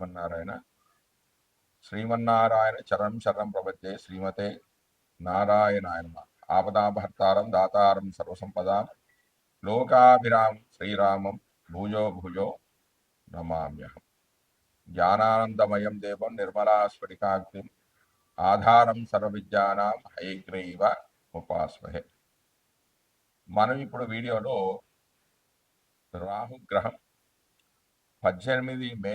శ్రీమన్నారాయణ. శ్రీమన్నారాయణ చరం శరం ప్రపంచే శ్రీమతే నారాయణాయన ఆపదాభర్తారం దాతారం సర్వసంపదాం. లోకాభిరామం శ్రీరామం భూజో భుజో నమామ్యహం. జ్ఞానానందమయం దేవం నిర్మలాస్ఫటికాగ్నిం ఆధారం సర్వవిద్యానాం హైగ్రీవ ఉపాస్మహే మనం ఇప్పుడు వీడియోలో రాహుగ్రహం పద్దెనిమిది మే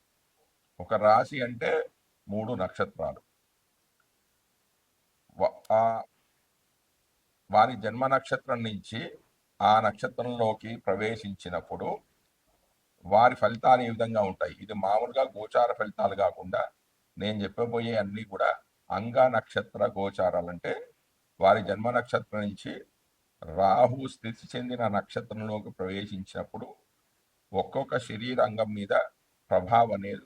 ఒక రాశి అంటే మూడు నక్షత్రాలు. వారి జన్మ నక్షత్రం నుంచి ఆ నక్షత్రంలోకి ప్రవేశించినప్పుడు వారి ఫలితాలు ఏ విధంగా ఉంటాయి? ఇది మామూలుగా గోచార ఫలితాలు కాకుండా నేను చెప్పబోయే అన్నీ కూడా అంగ నక్షత్ర గోచారాలు అంటే వారి జన్మ నక్షత్రం నుంచి రాహు స్థితి చెందిన నక్షత్రంలోకి ప్రవేశించినప్పుడు ఒక్కొక్క శరీరంగం మీద ప్రభావం అనేది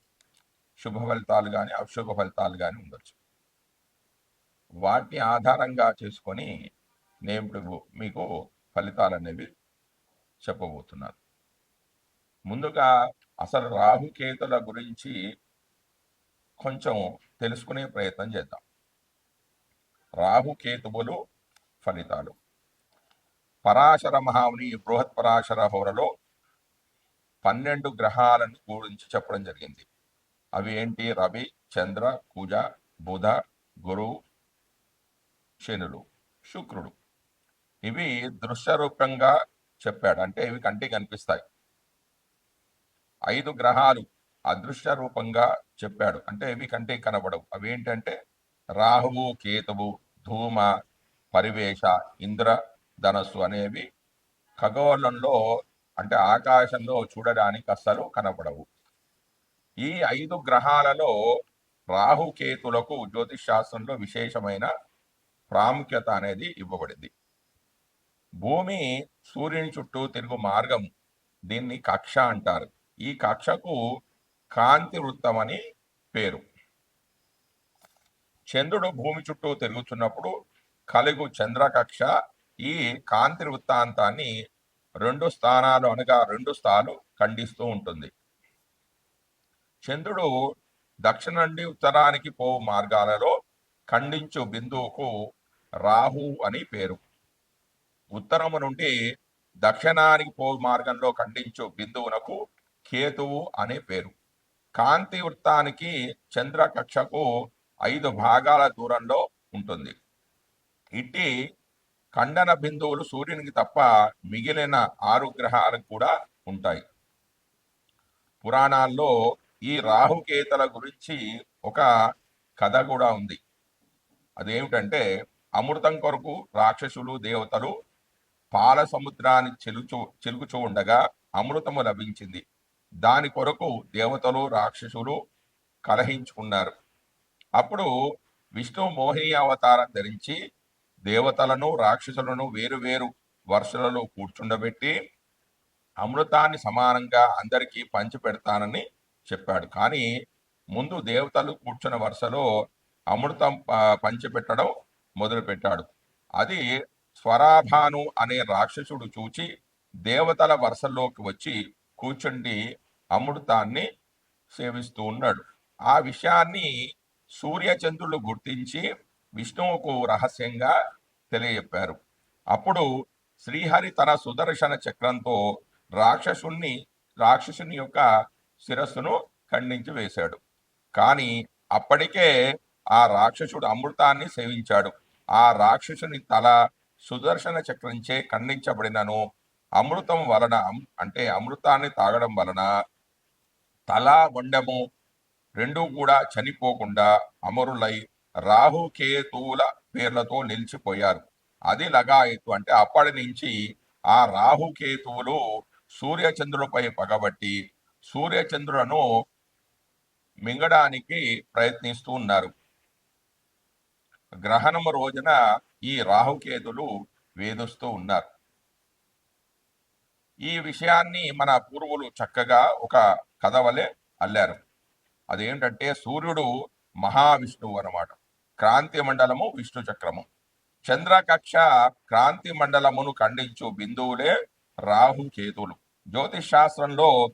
శుభ ఫలితాలు కానీ అశుభ ఫలితాలు కానీ ఉండొచ్చు. వాటిని ఆధారంగా చేసుకొని నేను ఇప్పుడు మీకు ఫలితాలు అనేవి చెప్పబోతున్నాను. ముందుగా అసలు రాహుకేతుల గురించి కొంచెం తెలుసుకునే ప్రయత్నం చేద్దాం. రాహుకేతువులు ఫలితాలు. పరాశర మహాముని బృహత్ పరాశర హోరలో పన్నెండు గ్రహాలను గురించి చెప్పడం జరిగింది. అవి ఏంటి? రవి చంద్ర కుజ బుధ గురు శనులు శుక్రుడు. ఇవి దృశ్య రూపంగా చెప్పాడు. అంటే ఇవి కంటికి కనిపిస్తాయి ఐదు గ్రహాలు అదృశ్య రూపంగా చెప్పాడు. అంటే ఇవి కంటికి కనబడవు. అవి ఏంటంటే రాహువు కేతువు ధూమ పరివేష ఇంద్ర ధనస్సు అనేవి ఖగోళంలో అంటే ఆకాశంలో చూడడానికి అస్సలు కనపడవు ఈ ఐదు గ్రహాలలో రాహుకేతులకు జ్యోతిష్ శాస్త్రంలో విశేషమైన ప్రాముఖ్యత అనేది ఇవ్వబడింది. భూమి సూర్యుని చుట్టూ తిరుగు మార్గం దీన్ని కక్ష అంటారు. ఈ కక్షకు కాంతి వృత్తం అని పేరు. చంద్రుడు భూమి చుట్టూ తిరుగుతున్నప్పుడు కలుగు చంద్రకక్ష ఈ కాంతి వృత్తాంతాన్ని రెండు స్థానాలు అనగా రెండు స్థాలు ఖండిస్తూ ఉంటుంది. చంద్రుడు దక్షిణ నుండి ఉత్తరానికి పోవు మార్గాలలో ఖండించు బిందువుకు రాహు అని పేరు. ఉత్తరము నుండి దక్షిణానికి పోవు మార్గంలో ఖండించు బిందువునకు కేతువు అనే పేరు. కాంతి వృత్తానికి చంద్ర కక్షకు ఐదు భాగాల దూరంలో ఉంటుంది. ఇట్టి ఖండన బిందువులు సూర్యునికి తప్ప మిగిలిన ఆరు గ్రహాలకు కూడా ఉంటాయి. పురాణాల్లో ఈ రాహుకేతల గురించి ఒక కథ కూడా ఉంది. అదేమిటంటే అమృతం కొరకు రాక్షసులు దేవతలు పాల సముద్రాన్ని చెలుచు చిలుకుచూ ఉండగా అమృతము లభించింది. దాని కొరకు దేవతలు రాక్షసులు కలహించుకున్నారు. అప్పుడు విష్ణు మోహిని అవతారం ధరించి దేవతలను రాక్షసులను వేరు వేరు వరుసలలో కూర్చుండబెట్టి అమృతాన్ని సమానంగా అందరికీ పంచి పెడతానని చెప్పాడు. కానీ ముందు దేవతలు కూర్చున్న వరుసలో అమృతం ప- పంచిపెట్టడం మొదలుపెట్టాడు. అది స్వరాభాను అనే రాక్షసుడు చూచి దేవతల వరుసల్లోకి వచ్చి కూర్చుండి అమృతాన్ని సేవిస్తూ ఉన్నాడు. ఆ విషయాన్ని సూర్యచంద్రులు గుర్తించి విష్ణువుకు రహస్యంగా తెలియజెప్పారు. అప్పుడు శ్రీహరి తన సుదర్శన చక్రంతో రాక్షసుణ్ణి రాక్షసుని యొక్క శిరస్సును ఖండించి వేశాడు. కానీ అప్పటికే ఆ రాక్షసుడు అమృతాన్ని సేవించాడు. ఆ రాక్షసుని తల సుదర్శన చక్రంచే ఖండించబడినను అమృతం వలన అంటే అమృతాన్ని తాగడం వలన తల వండము రెండూ కూడా చనిపోకుండా అమరులై రాహుకేతువుల పేర్లతో నిలిచిపోయారు. అది లగాయత్తు అంటే అప్పటి నుంచి ఆ రాహుకేతువులు సూర్యచంద్రులపై పగబట్టి సూర్యచంద్రులను మింగడానికి ప్రయత్నిస్తూ ఉన్నారు. గ్రహణము రోజున ఈ రాహుకేతులు వేధిస్తూ ఉన్నారు. ఈ విషయాన్ని మన పూర్వులు చక్కగా ఒక కథ వలె అల్లారు. అదేంటంటే సూర్యుడు మహావిష్ణువు అనమాట క్రాంతి మండలము విష్ణు చక్రము. చంద్రకక్ష క్రాంతి మండలమును ఖండించు బిందువులే రాహుకేతులు. జ్యోతిష్ శాస్త్రంలో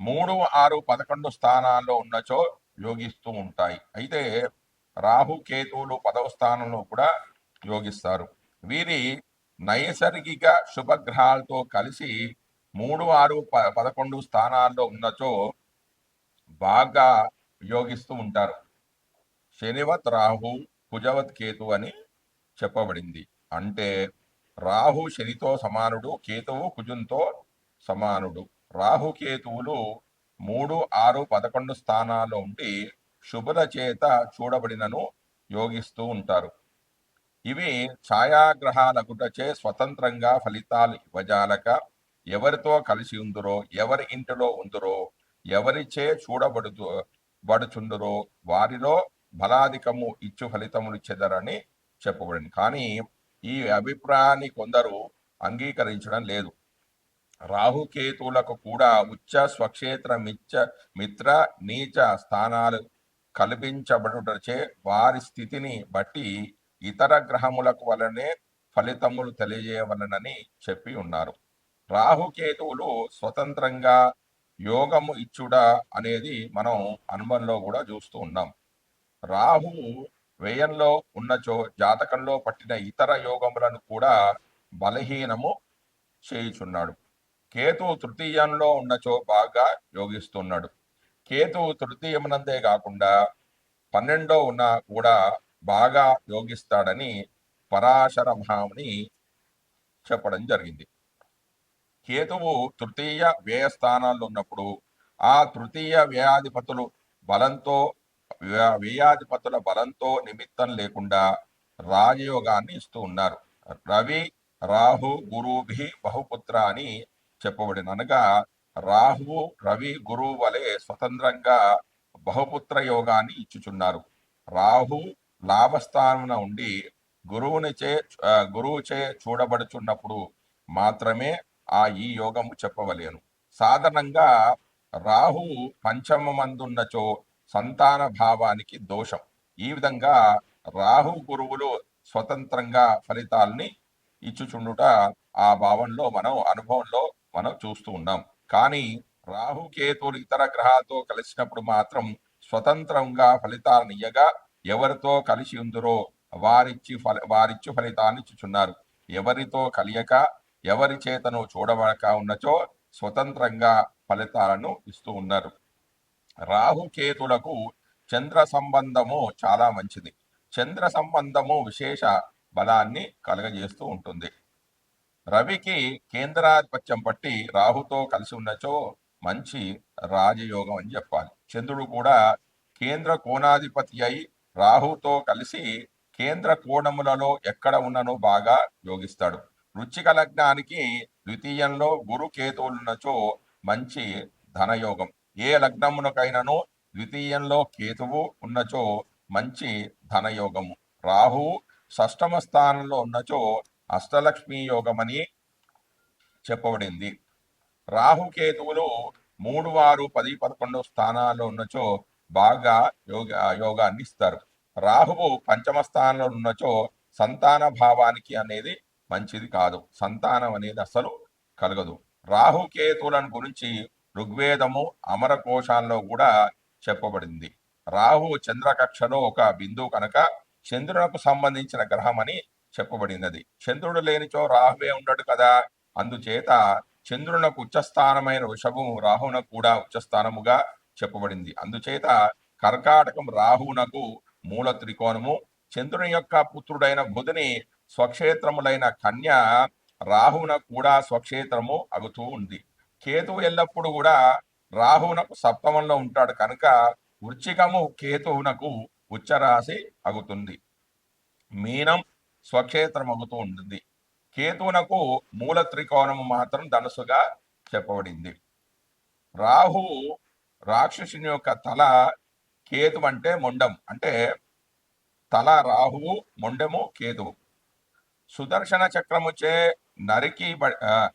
మూడు ఆరు పదకొండు స్థానాల్లో ఉన్నచో యోగిస్తూ ఉంటాయి. అయితే రాహు కేతువులు పదవ స్థానంలో కూడా యోగిస్తారు. వీరి నైసర్గిక శుభగ్రహాలతో కలిసి మూడు ఆరు ప- పదకొండు స్థానాల్లో ఉన్నచో బాగా యోగిస్తూ ఉంటారు. శనివత్ రాహు కుజవత్ కేతు అని చెప్పబడింది. అంటే రాహు శనితో సమానుడు కేతువు కుజుంతో సమానుడు. రాహుకేతువులు మూడు ఆరు పదకొండు స్థానాల్లో ఉండి శుభ్ర చేత చూడబడినను యోగిస్తూ ఉంటారు. ఇవి ఛాయాగ్రహాల గుటచే స్వతంత్రంగా ఫలితాలు ఇవ్వజాలక ఎవరితో కలిసి ఉందరో ఎవరి ఇంటిలో ఉందరో ఎవరిచే చూడబడుతు బడుచుండరో వారిలో బలాధికము ఇచ్చు ఫలితములు చెదరని చెప్పబడింది. కానీ ఈ అభిప్రాయాన్ని కొందరు అంగీకరించడం లేదు. రాహుకేతువులకు కూడా ఉచ్చ స్వక్షేత్ర మిచ్చ మిత్ర నీచ స్థానాలు కల్పించబడుటచే వారి స్థితిని బట్టి ఇతర గ్రహములకు వలనే ఫలితములు తెలియజేయవలనని చెప్పి ఉన్నారు. రాహుకేతువులు స్వతంత్రంగా యోగము ఇచ్చుడా అనేది మనం అనుభవంలో కూడా చూస్తూ ఉన్నాం. రాహు వ్యయంలో ఉన్నచో జాతకంలో పట్టిన ఇతర యోగములను కూడా బలహీనము చేయుచున్నాడు. కేతు తృతీయంలో ఉన్నచో బాగా యోగిస్తున్నాడు. కేతు తృతీయమునందే కాకుండా పన్నెండో ఉన్న కూడా బాగా యోగిస్తాడని పరాశర మహాముని చెప్పడం జరిగింది. కేతువు తృతీయ వ్యయ స్థానాల్లో ఉన్నప్పుడు ఆ తృతీయ వ్యయాధిపతులు బలంతో వ్యయాధిపతుల బలంతో నిమిత్తం లేకుండా రాజయోగాన్ని ఇస్తూ ఉన్నారు. రవి రాహు గురుభి బహుపుత్ర అని చెప్పబడిన అనగా రాహువు రవి గురువు వలె స్వతంత్రంగా బహుపుత్ర యోగాన్ని ఇచ్చుచున్నారు. రాహు లాభస్థానమున ఉండి గురువునిచే గురువుచే చూడబడుచున్నప్పుడు మాత్రమే ఆ ఈ యోగము చెప్పవలేను. సాధారణంగా రాహు పంచమమందున్నచో సంతాన భావానికి దోషం. ఈ విధంగా రాహు గురువులు స్వతంత్రంగా ఫలితాల్ని ఇచ్చుచుండుట ఆ భావంలో మనం అనుభవంలో మనం చూస్తూ ఉన్నాం. కానీ రాహుకేతులు ఇతర గ్రహాలతో కలిసినప్పుడు మాత్రం స్వతంత్రంగా ఫలితాలను ఇయ్యగా ఎవరితో కలిసి ఉందరో వారిచ్చి ఫల వారిచ్చు ఫలితాన్ని ఇచ్చుచున్నారు. ఎవరితో కలియక ఎవరి చేతను చూడబడక ఉన్నచో స్వతంత్రంగా ఫలితాలను ఇస్తూ ఉన్నారు. రాహుకేతులకు చంద్ర సంబంధము చాలా మంచిది. చంద్ర సంబంధము విశేష బలాన్ని కలుగజేస్తూ ఉంటుంది. రవికి కేంద్రాధిపత్యం పట్టి రాహుతో కలిసి ఉన్నచో మంచి రాజయోగం అని చెప్పాలి. చంద్రుడు కూడా కేంద్ర కోణాధిపతి అయి రాహుతో కలిసి కేంద్ర కోణములలో ఎక్కడ ఉన్ననో బాగా యోగిస్తాడు. వృచ్చిక లగ్నానికి ద్వితీయంలో గురు కేతువులున్నచో మంచి ధనయోగం. ఏ లగ్నమునకైనను ద్వితీయంలో కేతువు ఉన్నచో మంచి ధనయోగము. రాహు షష్టమ స్థానంలో ఉన్నచో అష్టలక్ష్మి యోగమని చెప్పబడింది. రాహుకేతువులు మూడు వారు పది పదకొండు స్థానాల్లో ఉన్నచో బాగా యోగ యోగాన్ని ఇస్తారు. రాహువు పంచమ స్థానంలో ఉన్నచో సంతాన భావానికి అనేది మంచిది కాదు. సంతానం అనేది అసలు కలగదు. రాహు కేతువులను గురించి ఋగ్వేదము అమర కోశాల్లో కూడా చెప్పబడింది. రాహు చంద్రకక్షలో ఒక బిందువు కనుక చంద్రునకు సంబంధించిన గ్రహం అని చెప్పబడినది. చంద్రుడు లేనిచో రాహువే ఉండడు కదా. అందుచేత చంద్రునకు ఉచ్చస్థానమైన వృషభము రాహున కూడా ఉచ్చస్థానముగా చెప్పబడింది. అందుచేత కర్కాటకం రాహువునకు మూల త్రికోణము. చంద్రుని యొక్క పుత్రుడైన బుధుని స్వక్షేత్రములైన కన్య రాహున కూడా స్వక్షేత్రము అగుతూ ఉంది. కేతువు ఎల్లప్పుడూ కూడా రాహువునకు సప్తమంలో ఉంటాడు కనుక వృచ్చికము కేతువునకు ఉచ్చరాశి అగుతుంది. మీనం స్వక్షేత్రమవుతూ ఉంటుంది. కేతువునకు మూల త్రికోణము మాత్రం ధనుసుగా చెప్పబడింది. రాహు రాక్షసుని యొక్క తల కేతు అంటే మొండం. అంటే తల రాహువు మొండము కేతువు. సుదర్శన చక్రముచే నరికి బ-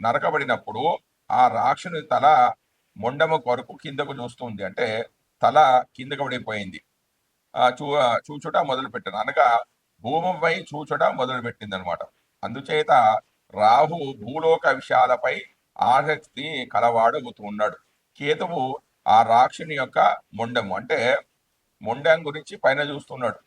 నరకబడినప్పుడు ఆ రాక్షుని తల మొండము కొరకు కిందకు చూస్తుంది అంటే తల కిందకు పడిపోయింది. చూ చూచుట మొదలు పెట్టాను అనగా భూమిపై చూచడం మొదలు పెట్టింది అనమాట అందుచేత రాహు భూలోక విషయాలపై ఆసక్తి కలవాడుగుతూ ఉన్నాడు కేతువు ఆ రాక్షుని యొక్క మొండము. అంటే మొండం గురించి పైన చూస్తున్నాడు.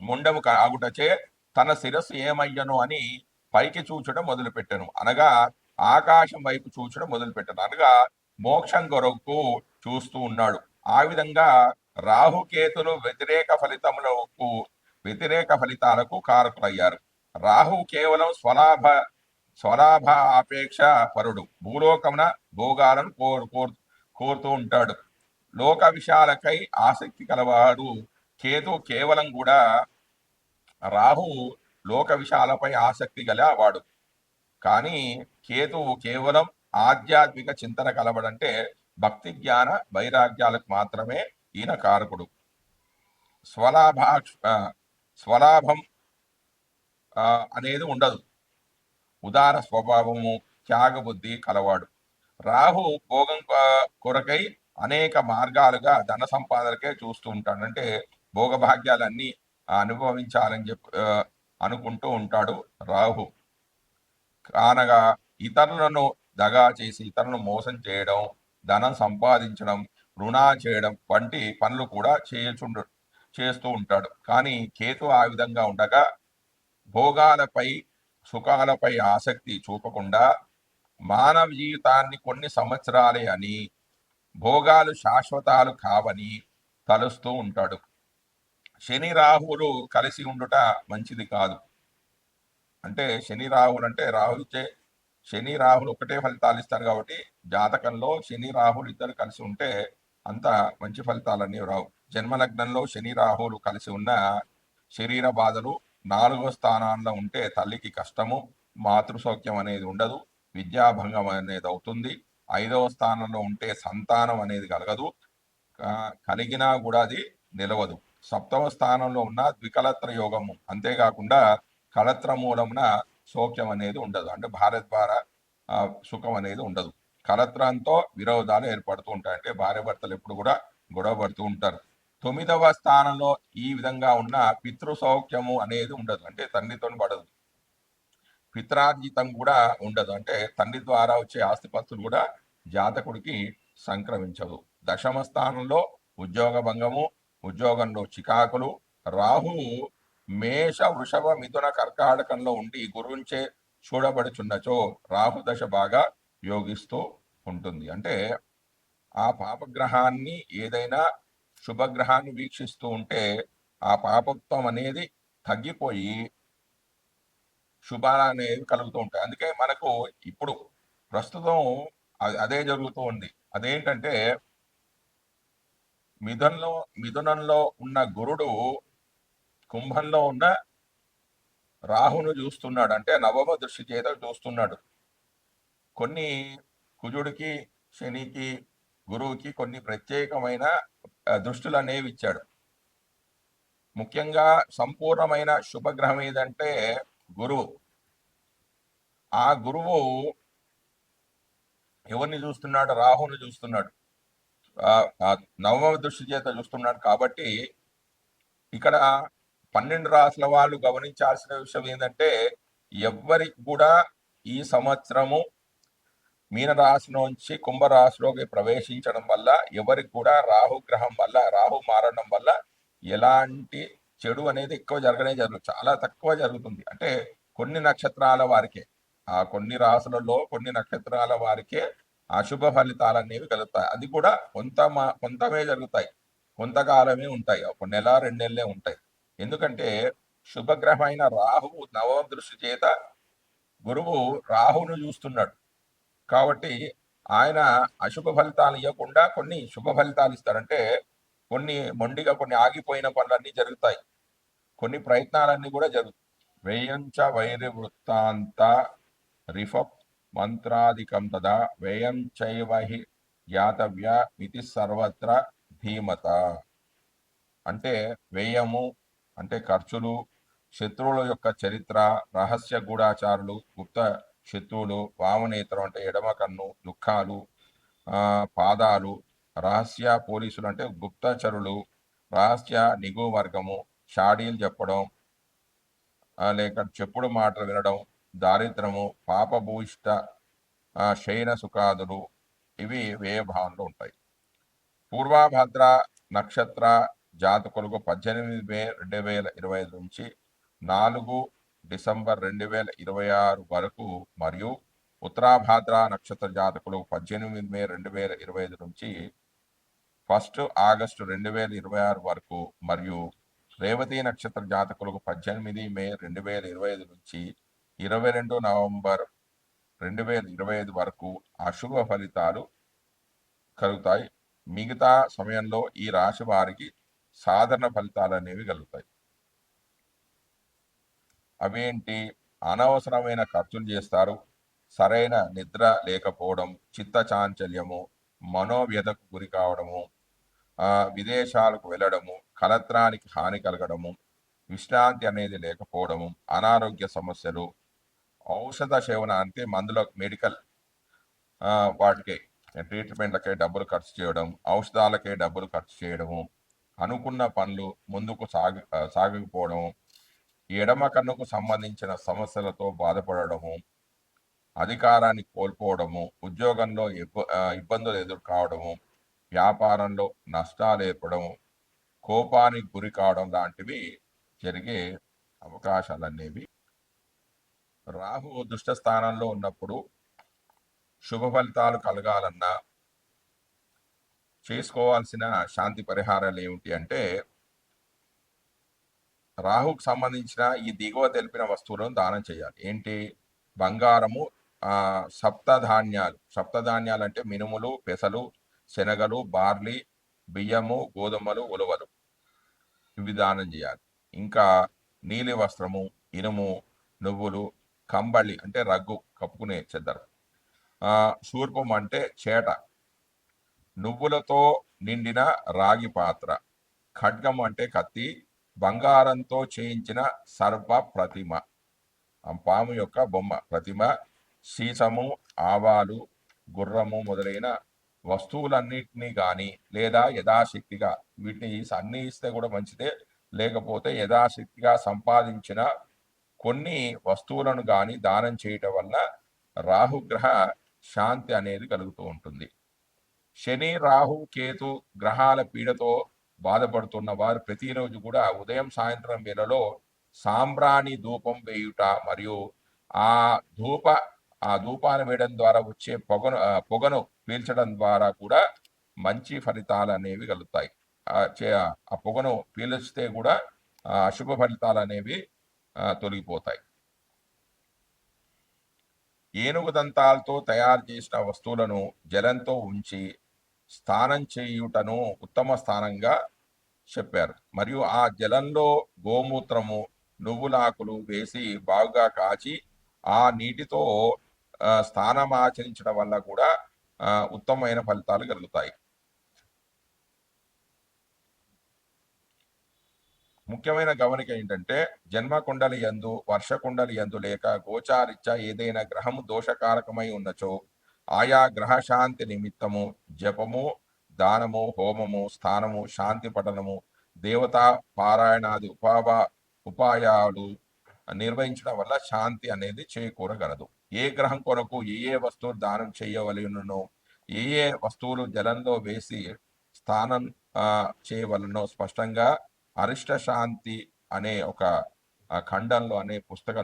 మొండము కాగుటచే తన శిరస్సు ఏమయ్యను అని పైకి చూచడం మొదలుపెట్టాను. అనగా ఆకాశం వైపు చూచడం మొదలుపెట్టాను. అనగా మోక్షం కొరకు చూస్తూ ఉన్నాడు. ఆ విధంగా రాహుకేతులు వ్యతిరేక ఫలితములకు వ్యతిరేక ఫలితాలకు కారకులయ్యారు. రాహు కేవలం స్వలాభ స్వలాభ ఆపేక్ష పరుడు. భూలోకమున భోగాలను కోరు కోరు కోరుతూ ఉంటాడు. లోక విషయాలకై ఆసక్తి కలవాడు కేతు కేవలం కూడా రాహు లోక విషయాలపై ఆసక్తి గల వాడు. కానీ కేతు కేవలం ఆధ్యాత్మిక చింతన కలవడంటే భక్తి జ్ఞాన వైరాగ్యాలకు మాత్రమే ఈయన కారకుడు. స్వలాభాక్ష స్వలాభం అనేది ఉండదు. ఉదార స్వభావము త్యాగబుద్ధి కలవాడు. రాహు భోగం కొరకై అనేక మార్గాలుగా ధన సంపాదనకే చూస్తూ ఉంటాడు. అంటే భోగభాగ్యాలన్నీ అనుభవించాలని చెప్పి అనుకుంటూ ఉంటాడు రాహు. కానగా ఇతరులను దగా చేసి ఇతరులను మోసం చేయడం ధనం సంపాదించడం రుణా చేయడం వంటి పనులు కూడా చేయుచుండు చేస్తూ ఉంటాడు. కానీ కేతు ఆ విధంగా ఉండగా భోగాలపై సుఖాలపై ఆసక్తి చూపకుండా మానవ జీవితాన్ని కొన్ని సంవత్సరాలే అని భోగాలు శాశ్వతాలు కావని తలుస్తూ ఉంటాడు. శని రాహువులు కలిసి ఉండుట మంచిది కాదు. అంటే శని రాహులు అంటే రాహులు ఇచ్చే శని రాహులు ఒకటే ఫలితాలు ఇస్తారు కాబట్టి జాతకంలో శని రాహులు ఇద్దరు కలిసి ఉంటే అంత మంచి ఫలితాలన్నీ రావు. జన్మలగ్నంలో శని రాహువులు కలిసి ఉన్న శరీర బాధలు నాలుగో స్థానాల్లో ఉంటే తల్లికి కష్టము మాతృసౌఖ్యం అనేది ఉండదు విద్యాభంగం అనేది అవుతుంది. ఐదవ స్థానంలో ఉంటే సంతానం అనేది కలగదు. కలిగినా కూడా అది నిలవదు. సప్తమ స్థానంలో ఉన్న ద్వికలత్ర యోగము అంతేకాకుండా కలత్ర మూలమున సౌఖ్యం అనేది ఉండదు. అంటే భార్య ద్వారా సుఖం అనేది ఉండదు. కలత్రంతో విరోధాలు ఏర్పడుతూ ఉంటాయి. అంటే భార్య భర్తలు ఎప్పుడు కూడా గొడవ పడుతూ ఉంటారు. తొమ్మిదవ స్థానంలో ఈ విధంగా ఉన్న పితృ సౌఖ్యము అనేది ఉండదు. అంటే తండ్రితో పడదు. పిత్రార్జితం కూడా ఉండదు. అంటే తండ్రి ద్వారా వచ్చే ఆస్తిపత్రులు కూడా జాతకుడికి సంక్రమించదు దశమ స్థానంలో ఉద్యోగ భంగము ఉద్యోగంలో చికాకులు రాహు మేష వృషభ మిథున కర్కాటకంలో ఉండి గురుంచే చూడబడుచున్నచో రాహు దశ బాగా యోగిస్తూ ఉంటుంది. అంటే ఆ పాపగ్రహాన్ని ఏదైనా శుభగ్రహాన్ని వీక్షిస్తూ ఉంటే ఆ పాపత్వం అనేది తగ్గిపోయి శుభాలు అనేవి కలుగుతూ ఉంటాయి. అందుకే మనకు ఇప్పుడు ప్రస్తుతం అదే జరుగుతూ ఉంది. అదేంటంటే మిథునంలో మిథునంలో ఉన్న గురుడు కుంభంలో ఉన్న రాహును చూస్తున్నాడు. అంటే నవమ దృష్టి చేత చూస్తున్నాడు. కొన్ని కుజుడికి శనికి గురువుకి కొన్ని ప్రత్యేకమైన దృష్టులు అనేవి ఇచ్చాడు. ముఖ్యంగా సంపూర్ణమైన శుభగ్రహం ఏదంటే గురువు. ఆ గురువు ఎవరిని చూస్తున్నాడు? రాహుని చూస్తున్నాడు. నవమ దృష్టి చేత చూస్తున్నాడు కాబట్టి ఇక్కడ పన్నెండు రాసుల వాళ్ళు గమనించాల్సిన విషయం ఏంటంటే ఎవ్వరికి కూడా ఈ సంవత్సరము మీనరాశి నుంచి కుంభరాశిలోకి ప్రవేశించడం వల్ల ఎవరికి కూడా రాహుగ్రహం వల్ల రాహు మారడం వల్ల ఎలాంటి చెడు అనేది ఎక్కువ జరగనే జరుగుతుంది చాలా తక్కువ జరుగుతుంది. అంటే కొన్ని నక్షత్రాల వారికే ఆ కొన్ని రాసులలో కొన్ని నక్షత్రాల వారికే అశుభ ఫలితాలు అనేవి కలుగుతాయి. అది కూడా కొంత మా కొంతమే జరుగుతాయి. కొంతకాలమే ఉంటాయి. ఒక నెల రెండు నెలలే ఉంటాయి. ఎందుకంటే శుభగ్రహమైన రాహువు నవమ దృష్టి చేత గురువు రాహును చూస్తున్నాడు. కాబట్టి ఆయన అశుభ ఫలితాలు ఇవ్వకుండా కొన్ని శుభ ఫలితాలు ఇస్తారంటే కొన్ని మొండిగా కొన్ని ఆగిపోయిన పనులన్నీ జరుగుతాయి. కొన్ని ప్రయత్నాలన్నీ కూడా జరుగుతాయి వేయంచ వైరి వృత్తాంత రిఫ మంత్రాధికం తదా వ్యయం చైవ హి జ్ఞాతవ్య ఇది సర్వత్ర ధీమత. అంటే వ్యయము అంటే ఖర్చులు శత్రువుల యొక్క చరిత్ర రహస్య గూఢాచారులు గుప్త శత్రువులు వామనేత్రం అంటే ఎడమ కన్ను దుఃఖాలు పాదాలు రహస్య పోలీసులు అంటే గుప్తచరులు రహస్య నిగు వర్గము షాడీలు చెప్పడం లేక చెప్పుడు మాటలు వినడం దారిద్రము పాపభూయిష్ట శయన సుఖాదులు ఇవి వ్యయభావంలో ఉంటాయి. పూర్వభద్ర నక్షత్ర జాతకులకు పద్దెనిమిది మే రెండు వేల ఇరవై ఐదు నుంచి నాలుగు డిసెంబర్ రెండు వేల ఇరవై ఆరు వరకు మరియు ఉత్తరాభాద్ర నక్షత్ర జాతకులు పద్దెనిమిది మే రెండు వేల ఇరవై ఐదు నుంచి ఫస్ట్ ఆగస్టు రెండు వేల ఇరవై ఆరు వరకు మరియు రేవతి నక్షత్ర జాతకులకు పద్దెనిమిది మే రెండు వేల ఇరవై ఐదు నుంచి ఇరవై రెండు నవంబర్ రెండు వేల ఇరవై ఐదు వరకు అశుభ ఫలితాలు కలుగుతాయి. మిగతా సమయంలో ఈ రాశి వారికి సాధారణ ఫలితాలు అనేవి కలుగుతాయి. అవేంటి? అనవసరమైన ఖర్చులు చేస్తారు. సరైన నిద్ర లేకపోవడం చిత్త చాంచల్యము మనోవ్యధకు గురి కావడము విదేశాలకు వెళ్ళడము కలత్రానికి హాని కలగడము విశ్రాంతి అనేది లేకపోవడము అనారోగ్య సమస్యలు ఔషధ సేవన అంటే మందుల మెడికల్ వాటికి ట్రీట్మెంట్లకే డబ్బులు ఖర్చు చేయడం ఔషధాలకే డబ్బులు ఖర్చు చేయడము అనుకున్న పనులు ముందుకు సాగ సాగకపోవడం సాగకపోవడము ఎడమ కన్నుకు సంబంధించిన సమస్యలతో బాధపడడము అధికారాన్ని కోల్పోవడము ఉద్యోగంలో ఇబ్బ- ఇబ్బందులు ఎదుర్కోవడము వ్యాపారంలో నష్టాలు ఏర్పడము కోపానికి గురి కావడం లాంటివి జరిగే అవకాశాలు అనేవి రాహు దుష్ట స్థానంలో ఉన్నప్పుడు శుభ ఫలితాలు కలగాలన్నా చేసుకోవాల్సిన శాంతి పరిహారాలు ఏమిటి అంటే రాహుకు సంబంధించిన ఈ దిగువ తెలిపిన వస్తువులను దానం చేయాలి. ఏంటి? బంగారము సప్తధాన్యాలు. సప్తధాన్యాలు అంటే మినుములు పెసలు శనగలు బార్లీ బియ్యము గోధుమలు ఉలవలు. ఇవి దానం చేయాలి. ఇంకా నీలి వస్త్రము ఇనుము నువ్వులు కంబళి అంటే రగ్గు కప్పుకునే చెద్దరు. శూర్పం అంటే చేట. నువ్వులతో నిండిన రాగి పాత్ర. ఖడ్గం అంటే కత్తి బంగారంతో చేయించిన సర్ప ప్రతిమ. ఆ పాము యొక్క బొమ్మ. ప్రతిమ సీసము ఆవాలు గుర్రము మొదలైన వస్తువులన్నింటినీ కానీ లేదా యథాశక్తిగా వీటిని అన్ని ఇస్తే కూడా మంచిదే. లేకపోతే యథాశక్తిగా సంపాదించిన కొన్ని వస్తువులను కానీ దానం చేయటం వల్ల రాహుగ్రహ శాంతి అనేది కలుగుతూ ఉంటుంది. శని రాహు కేతు గ్రహాల పీడతో బాధపడుతున్న వారు ప్రతిరోజు కూడా ఉదయం సాయంత్రం వేళలో సాంబ్రాణి ధూపం వేయుట మరియు ఆ ధూప ఆ ధూపాన్ని వేయడం ద్వారా వచ్చే పొగను పొగను పీల్చడం ద్వారా కూడా మంచి ఫలితాలు అనేవి కలుగుతాయి. ఆ పొగను పీల్చితే కూడా అశుభ ఫలితాలు అనేవి తొలగిపోతాయి. ఏనుగు దంతాలతో తయారు చేసిన వస్తువులను జలంతో ఉంచి స్నానం చేయుటను ఉత్తమ స్థానంగా చెప్పారు. మరియు ఆ జలంలో గోమూత్రము నువ్వులాకులు వేసి బాగా కాచి ఆ నీటితో స్నానం ఆచరించడం వల్ల కూడా ఉత్తమమైన ఫలితాలు కలుగుతాయి. ముఖ్యమైన గమనిక ఏంటంటే జన్మ కుండలి యందు వర్ష కుండలి యందు లేక గోచారిత్య ఏదైనా గ్రహము దోషకారకమై ఉన్నచో ఆయా గ్రహ శాంతి నిమిత్తము జపము దానము హోమము స్థానము శాంతి పఠనము దేవతా పారాయణాది ఉపావ ఉపాయాలు నిర్వహించడం వల్ల శాంతి అనేది చేకూరగలదు. ఏ గ్రహం కొరకు ఏ ఏ వస్తువులు దానం చేయవలనో ఏ ఏ వస్తువులు జలంలో వేసి స్థానం ఆ, చేయవలనో స్పష్టంగా అరిష్ట శాంతి అనే ఒక ఖండంలో అనే పుస్తకం